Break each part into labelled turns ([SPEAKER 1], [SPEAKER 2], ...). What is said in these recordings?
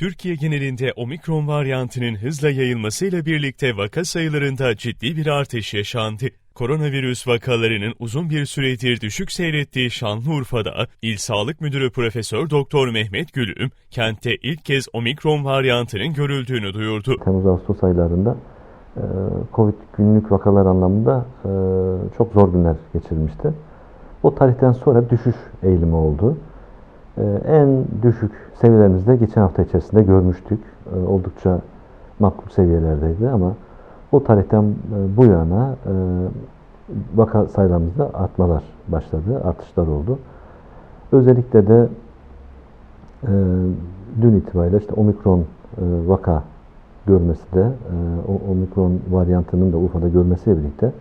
[SPEAKER 1] Türkiye genelinde omikron varyantının hızla yayılmasıyla birlikte vaka sayılarında ciddi bir artış yaşandı. Koronavirüs vakalarının uzun bir süredir düşük seyrettiği Şanlıurfa'da İl Sağlık Müdürü Profesör Doktor Mehmet Gülüm, kentte ilk kez omikron varyantının görüldüğünü duyurdu.
[SPEAKER 2] Temmuz-Ağustos aylarında e, Covid günlük vakalar anlamında e, çok zor günler geçirmişti. O tarihten sonra düşüş eğilimi oldu. E, En düşük seviyelerimizde geçen hafta içerisinde görmüştük. E, Oldukça makul seviyelerdeydi ama o tarihten e, bu yana e, vaka sayılarımızda artmalar başladı, artışlar oldu. Özellikle de e, dün itibariyle işte omikron vaka görmesi de o omikron varyantının da Urfa'da görmesiyle birlikte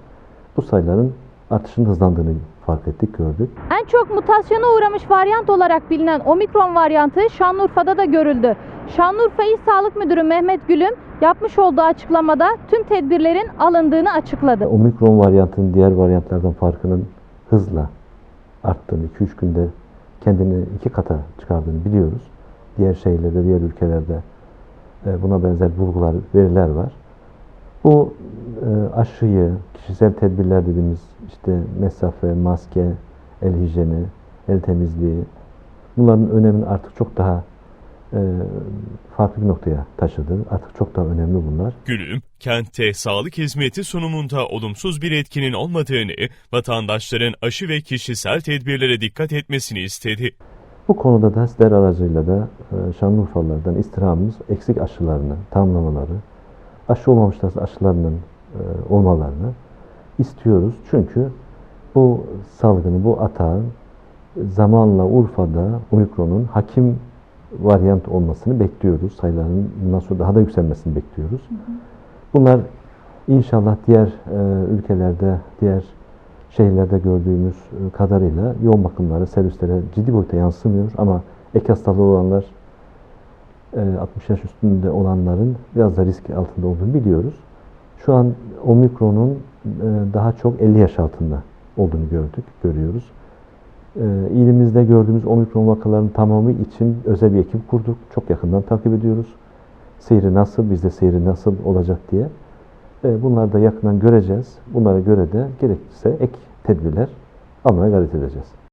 [SPEAKER 2] bu sayıların artışının hızlandığını fark ettik, gördük.
[SPEAKER 3] En çok mutasyona uğramış varyant olarak bilinen omikron varyantı Şanlıurfa'da da görüldü. Şanlıurfa İl Sağlık Müdürü Mehmet Gülüm yapmış olduğu açıklamada tüm tedbirlerin alındığını açıkladı.
[SPEAKER 2] Omikron varyantının diğer varyantlardan farkının hızla arttığını, 2-3 günde kendini iki kata çıkardığını biliyoruz. Diğer şehirlerde, diğer ülkelerde e, buna benzer bulgular, veriler var. Bu e, aşıyı, kişisel tedbirler dediğimiz işte mesafe, maske, el hijyeni, el temizliği bunların önemini artık çok daha e, farklı bir noktaya taşıdı. Artık çok daha önemli bunlar.
[SPEAKER 1] Gülüm, kentte sağlık hizmeti sunumunda olumsuz bir etkinin olmadığını, vatandaşların aşı ve kişisel tedbirlere dikkat etmesini istedi.
[SPEAKER 2] Bu konuda da sizler aracıyla da e, Şanlıurfalılardan istirhamımız eksik aşılarını tamamlamaları, aşı olmamışlarsa aşılarının e, olmalarını istiyoruz. Çünkü bu salgını, bu atağın zamanla Urfa'da Omikron'un hakim varyant olmasını bekliyoruz. Sayıların bundan sonra daha da yükselmesini bekliyoruz. Bunlar inşallah diğer e, ülkelerde, diğer şehirlerde gördüğümüz e, kadarıyla yoğun bakımlara, servislere ciddi boyutta yansımıyor ama ek hastalığı olanlar, e, 60 yaş üstünde olanların biraz da risk altında olduğunu biliyoruz. Şu an omikronun e, daha çok 50 yaş altında olduğunu gördük, görüyoruz. E, ilimizde gördüğümüz omikron vakalarının tamamı için özel bir ekip kurduk. Çok yakından takip ediyoruz. Seyri nasıl, bizde seyri nasıl olacak diye. E, Bunları da yakından göreceğiz. Bunlara göre de gerekirse ek tedbirler almaya gayret edeceğiz.